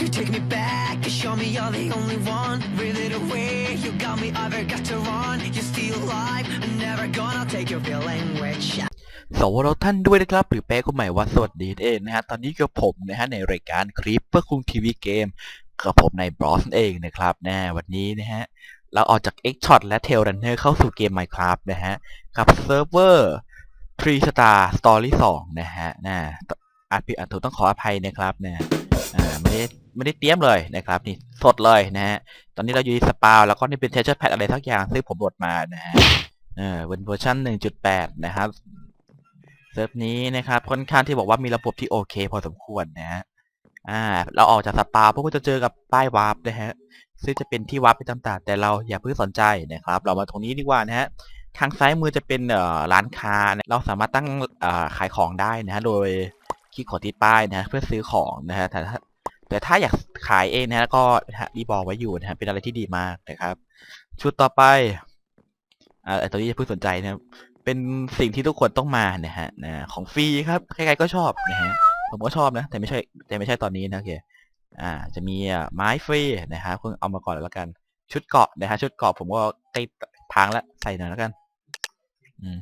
could take me back and show me you're the only one. Reel it away, you got me, I've got to run. You're still alive, I'm never gonna take your feeling rich. สวัสดีท่านด้วยนะครับ หรือแปลก็หมายว่าสวัสดีเองนะฮะ ตอนนี้กับผมนะฮะ ในรายการคลิปเพื่อคุงทีวีเกม กับผมในบรอสเองนะครับนะวันนี้นะฮะ เราออกจาก X Shot และ Tail Runner เข้าสู่เกม Minecraft นะฮะ กับเซิร์ฟเวอร์3 Star Story 2 นะฮะนะอาจผิดอาจถูกต้องขออภัยนะครับนะอ่าไม่ได้ ไม่ได้เตรียมเลยนะครับนี่สดเลยนะฮะตอนนี้เราอยู่ที่สปาวแล้วก็นี่เป็นเทเชอร์แพดอะไรทักอย่างซึ่งผมโหลดมานะฮะเออเวอร์ชัน1.8 นะครับเซิร์ฟนี้นะครับค่อนข้างที่บอกว่ามีระบบที่โอเค พอสมควรนะฮะอ่า เราออกจากสปาพวกก็จะเจอกับป้ายวาร์ปนะฮะซึ่งจะเป็นที่วาร์ปไปต่างๆแต่เราอย่าเพิ่งสนใจนะครับ เรามาตรงนี้ดีกว่านะฮะทางซ้ายมือจะเป็นเอ่อร้านค้าเราสามารถตั้งเอ่อขายของได้นะฮะโดยคลิกกดที่ป้ายนะฮะเพื่อซื้อของนะฮะแต่ถ้า แต่ถ้าอยากขายเองนะก็รีบอกไว้อยู่นะฮะเป็นอะไรที่ดีมากนะครับ ชุดต่อไปอ่าตัวนี้อย่าเพิ่งสนใจนะเป็นสิ่งที่ทุกคนต้องมานะฮะนะของฟรีครับใครๆก็ชอบนะฮะผมก็ชอบนะ แต่ไม่ใช่แต่ไม่ใช่ตอนนี้นะโอเคอ่า จะมีอะไม้ฟรีนะฮะเพิ่งเอามาก่อนแล้วกัน ชุดเกาะนะฮะชุดเกาะผมก็ใกล้พังแล้วใส่หน่อยแล้วกัน อืม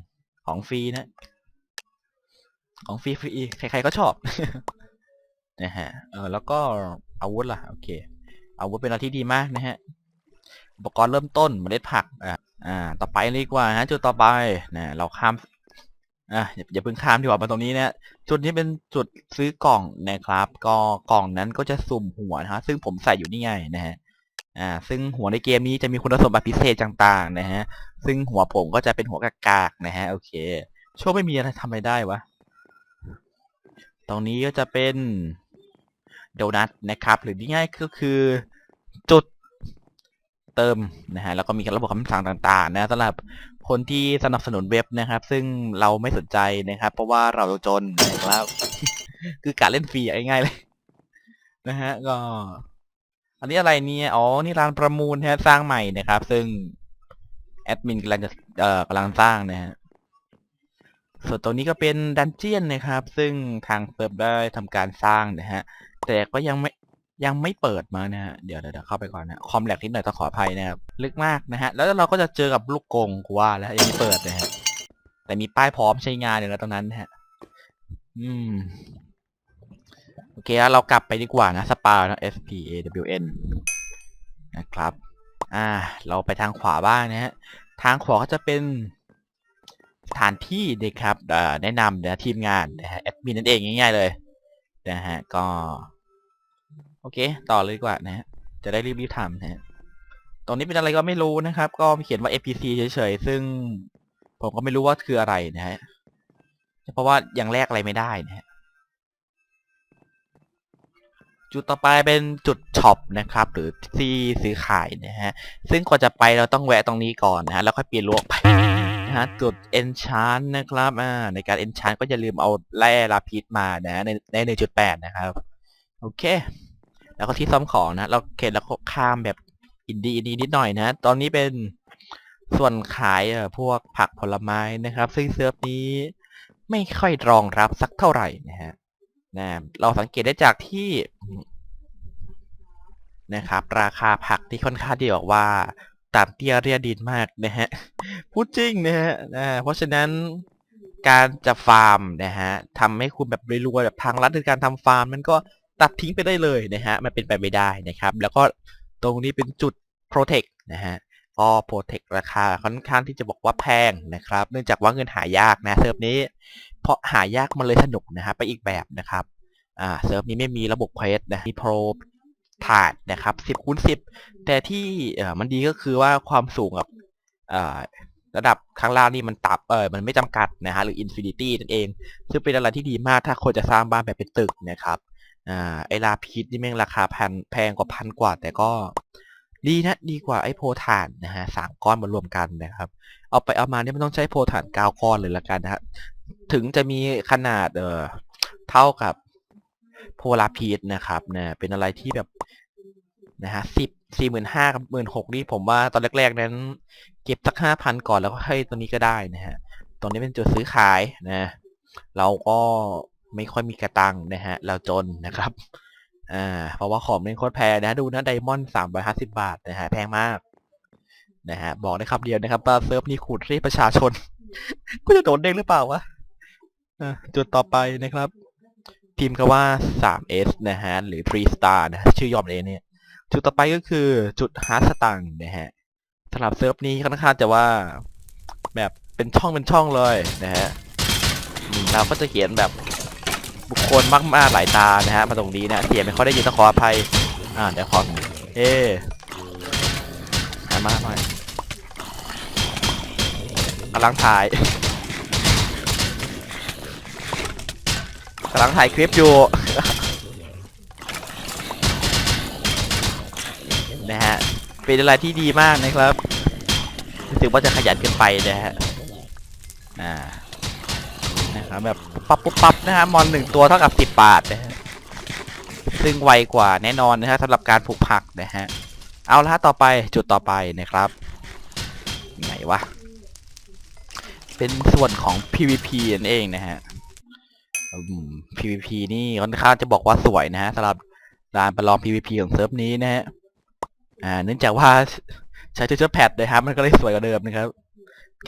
ของฟรีนะ ของฟรีฟรีใครๆก็ชอบ นะฮะเออแล้วก็อาวุธล่ะโอเคอาวุธเป็นอะไรที่ดีมากนะฮะอุปกรณ์เริ่มต้นเมล็ดผักอ่าอ่าต่อไปเลยดีกว่าฮะจุดต่อไปนะเราข้ามอะอย่าอย่าเพิ่งข้ามดีกว่ามาตรงนี้นะจุดนี้เป็นจุดซื้อกล่องนะครับ ก็กล่องนั้นก็จะสุ่มหัวนะฮะซึ่งผมใส่อยู่นี่ไงนะฮะอ่า ซึ่งหัวในเกมนี้จะมีคุณสมบัติพิเศษต่างๆ นะฮะ ซึ่งหัวผมก็จะเป็นหัวกากๆนะฮะ โอเคโชคไม่มีอะไรทำอะไรได้วะ ตรงนี้ก็จะเป็น โดนัทนะครับ หรือง่ายก็คือจุดเติมนะฮะแล้วก็มีระบบคำสั่งต่างๆนะสำหรับคนที่สนับสนุนเว็บนะครับ ซึ่งเราไม่สนใจนะครับ เพราะว่าเราจนนะครับคือการเล่นฟรีง่ายๆเลยนะฮะก็ อันนี้อะไรเนี่ยอ๋อนี่ร้านประมูลนะฮะสร้างใหม่นะครับ ซึ่งแอดมินกำลังจะเอ่อกำลังสร้างนะฮะส่วนตรงนี้ก็เป็นดันเจียนนะครับ ซึ่งทางเซิร์ฟได้ทำการสร้างนะฮะ แต่ก็ยังไม่ยังไม่เปิดมานะฮะ เดี๋ยวเดี๋ยวเข้าไปก่อนนะคอมแลกนิดหน่อยต้องขออภัยนะครับ ลึกมากนะฮะ แล้วเราก็จะเจอกับลูกกงกูว่าแล้วยังไม่เปิดนะฮะ แต่มีป้ายพร้อมใช้งานอยู่แล้วตรงนั้นนะฮะ อืม โอเคแล้วเรากลับไปดีกว่านะสปานะ S P A W N นะครับ อ่า เราไปทางขวาบ้างนะฮะ ทางขวาก็จะเป็นสถานที่นะครับแนะนำนะทีมงานนะฮะแอดมินนั่นเองง่ายๆเลย นะฮะ ก็ โอเค ต่อเลยกว่านะฮะ จะได้รีบๆทำนะฮะ ตรงนี้เป็นอะไรก็ไม่รู้นะครับ ก็เขียนว่า APC เฉยๆ ซึ่งผมก็ไม่รู้ว่าคืออะไรนะฮะ เพราะว่ายังแลกอะไรไม่ได้นะฮะ จุดต่อไปเป็นจุดช็อปนะครับ หรือที่ซื้อขายนะฮะ ซึ่งก่อนจะไปเราต้องแวะตรงนี้ก่อนนะฮะ แล้วค่อยเปลี่ยนลวกไป นะฮะจุด enchant นะครับอ่าในการ enchant ก็อย่าลืมเอาแร่ลาพิษมานะฮะในใน1.8นะครับ โอเค แล้วก็ที่ซ่อมของนะ เราเข็นแล้วก็ข้ามแบบอินดี้อินดี้นิดหน่อยนะ ตอนนี้เป็นส่วนขายอ่อพวกผักผลไม้นะครับ ซึ่งเซิร์ฟนี้ไม่ค่อยรองรับสักเท่าไหร่นะฮะนะเราสังเกตได้จากที่นะครับ ราคาผักที่ค่อนข้างที่บอกว่าต่ำเตี้ยเรียดินมากนะฮะ พูดจริงนะฮะนะเพราะฉะนั้นการจะฟาร์มนะฮะทำให้คุณแบบรวยๆแบบทางรัฐในการทำฟาร์มมันก็ตัดทิ้งไปได้เลยนะฮะมันเป็นไปไม่ได้นะครับ แล้วก็ตรงนี้เป็นจุด protect นะฮะก็ protect ราคาค่อนข้างที่จะบอกว่าแพงนะครับ เนื่องจากว่าเงินหายากนะเซิร์ฟนี้ เพราะหายากมันเลยสนุกนะฮะไปอีกแบบนะครับอ่าเซิร์ฟนี้ไม่มีระบบเควสนะมีโปรถาดนะครับ10คูณ10 แต่ที่เอ่อมันดีก็คือว่าความสูงกับเอ่อ ระดับข้างล่างนี่มันตับเออมันไม่จำกัดนะฮะหรือ infinity นั่นเอง ซึ่งเป็นอะไรที่ดีมากถ้าคนจะสร้างบ้านแบบเป็นตึกนะครับอ่าไอลาพีชนี่แม่งราคาพันแพงกว่าพันกว่า แต่ก็ดีนะดีกว่าไอโพธานนะฮะสามก้อนมารวมกันนะครับ เอาไปเอามาเนี่ยไมันต้องใช้โพธานเก้าก้อนเลยละกันนะฮะถึงจะมีขนาดเออเท่ากับโพลาพีชนะครับเนี่ยเป็นอะไรที่แบบ นะฮะสิบสี่หมื่นห้ากับหมื่นหกนี่ผมว่าตอนแรกๆนั้น เก็บสักห้าพันก่อนแล้วก็ให้ตัวนี้ก็ได้นะฮะตรงนี้เป็นจุดซื้อขายนะ เราก็ไม่ค่อยมีกระตังนะฮะ เราจนนะครับอ่าเพราะว่าของนี่โคตรแพงนะดูนะไดมอนด์สามร้อยห้าสิบาทนะฮะแพงมากนะฮะบอกได้คำเดียวนะครับว่าเซิร์ฟนี่ขูดรีประชาชนกูจะโดนเด้งหรือเปล่าวะอะจุดต่อไปนะครับ พิมพ์คำว่า 3S นะฮะ หรือ 3 star นะ ชื่อยอมเองเนี่ย จุดต่อไปก็คือจุดฮาร์สตังนะฮะสำหรับเซิร์ฟนี้ค่อนข้างจะว่าแบบเป็นช่องเป็นช่องเลยนะฮะเราก็จะเขียนแบบบุคคลมากๆหลายตานะฮะมาตรงนี้นะเสียงไม่ค่อยได้ยินต้องขออภัยอ่าเดี๋ยวขอเอหันมาหน่อยกำลังถ่ายกำลังถ่ายคลิปอยู่ นะฮะ เป็นอะไรที่ดีมากนะครับรู้สึกว่าจะขยันเกินไปนะฮะอ่านะครับแบบปั๊บปุ๊บปั๊บนะฮะมอนหนึ่งตัวเท่ากับสิบบาทนะฮะซึ่งไวกว่าแน่นอนนะฮะสำหรับการปลูกผักนะฮะเอาละต่อไปจุดต่อไปนะครับ ไหนวะเป็นส่วนของ PVP นั่นเองนะฮะ PVP นี่ค่อนข้างจะบอกว่าสวยนะฮะสำหรับการประลอง PVP ของเซิร์ฟนี้นะฮะ อ่า เนื่องจากว่าใช้เทเจอร์แพดนะครับ มันก็เลยสวยกว่าเดิมนะครับ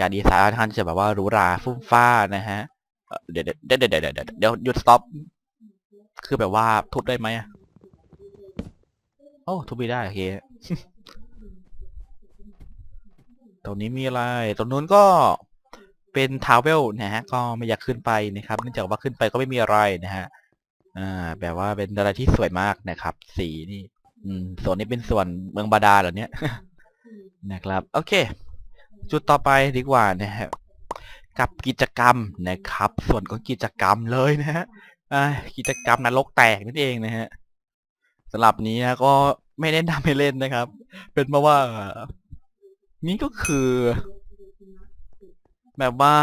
การดีไซน์ค่อนจะแบบว่าหรูหราฟุ้งฟ้านะฮะ เดี๋ยวเดี๋ยวเดี๋ยวเดี๋ยวเดี๋ยวหยุดสต็อป คือแบบว่าทุบได้ไหมอะโอ้ทุบไม่ได้โอเคตรงนี้มีอะไร ตรงนู้นก็เป็นทาวเวลนะฮะ ก็ไม่อยากขึ้นไปนะครับ เนื่องจากว่าขึ้นไปก็ไม่มีอะไรนะฮะ อ่า แบบว่าเป็นอะไรที่สวยมากนะครับ สีนี่ อืมส่วนนี้เป็นส่วนเมืองบาดาลเหรอเนี่ย นะครับ โอเค จุดต่อไปดีกว่านะฮะกับกิจกรรมนะครับ ส่วนของกิจกรรมเลยนะฮะอ่ากิจกรรมนรกแตกนั่นเองนะฮะสำหรับนี้นะก็ไม่แนะนำให้เล่นนะครับ เป็นเพราะว่า นี่ก็คือ แบบว่า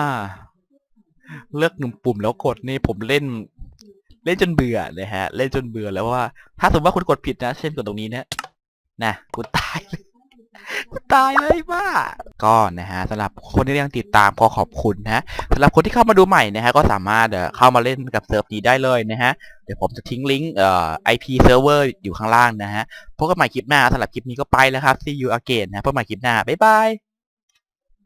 เลือกหนุ่มปุ่มแล้วกดนี่ผมเล่น เล่นจนเบื่อนะฮะ เล่นจนเบื่อแล้วว่า ถ้าสมมติว่าคุณกดผิดนะ เช่นกดตรงนี้นะนะกูตายเลยกูตายเลยบ้าก็นะฮะสำหรับคนที่ยังติดตามก็ขอบคุณนะสำหรับคนที่เข้ามาดูใหม่นะฮะก็สามารถเอ่อเข้ามาเล่นกับเซิร์ฟนี้ได้เลยนะฮะเดี๋ยวผมจะทิ้งลิงก์เอ่อ IP server อยู่ข้างล่างนะฮะพบกันใหม่คลิปหน้าสำหรับคลิปนี้ก็ไปแล้วครับ see you again นะพบกันใหม่คลิปหน้าบ๊ายบาย